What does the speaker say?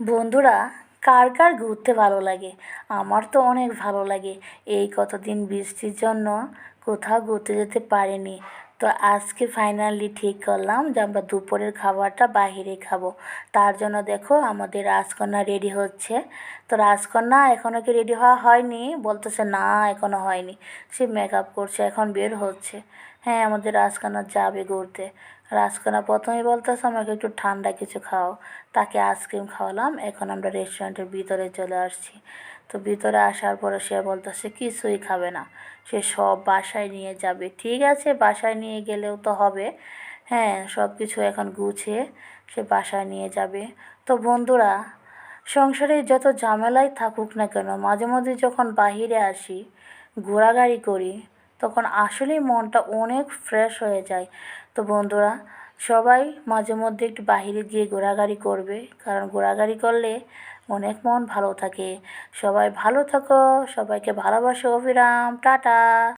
বন্ধুরা, কার কার ঘুরতে ভালো লাগে? আমার তো অনেক ভালো লাগে। এই কতদিন বৃষ্টির জন্য কোথাও ঘুরতে যেতে পারিনি। তো আজকে ফাইনালি ঠিক করলাম যে আমরা দুপুরের খাবারটা বাইরে খাব। তার জন্য দেখো আমাদের রাজকন্যা রেডি হচ্ছে। তো রাজকন্যা এখনও কি রেডি হওয়া হয়নি? বলতেছে না এখনও হয়নি। সে মেকআপ করছে, এখন বের হচ্ছে। হ্যাঁ আমাদের রাজকন্যা যাবে ঘুরতে। রাজকন্যা প্রথমেই বলতেছে, আমাকে একটু ঠান্ডা কিছু খাও। তাকে আইসক্রিম খাওয়ালাম। এখন আমরা রেস্টুরেন্টের ভিতরে চলে আসছি। তো ভিতরে আসার পরে সে বলতেছে, কিছুই খাবে না। সে সব বাসায় নিয়ে যাবে। ঠিক আছে, বাসায় নিয়ে গেলেও তো হবে। হ্যাঁ সব কিছু এখন গুছিয়ে সে বাসায় নিয়ে যাবে। তো বন্ধুরা, সংসারে যত ঝামেলাই থাকুক না কেন, মাঝে মধ্যে যখন বাহিরে আসি, ঘোরাঘুরি করি, তখন আসলেই মনটা অনেক ফ্রেশ হয়ে যায়। তো বন্ধুরা সবাই মাঝে মধ্যে একটু বাহিরে গিয়ে ঘোরাঘুরি করবে, কারণ ঘোরাঘুরি করলে অনেক মন ভালো থাকে। সবাই ভালো থাকো, সবাইকে ভালোবাসো অবিরাম টাটা।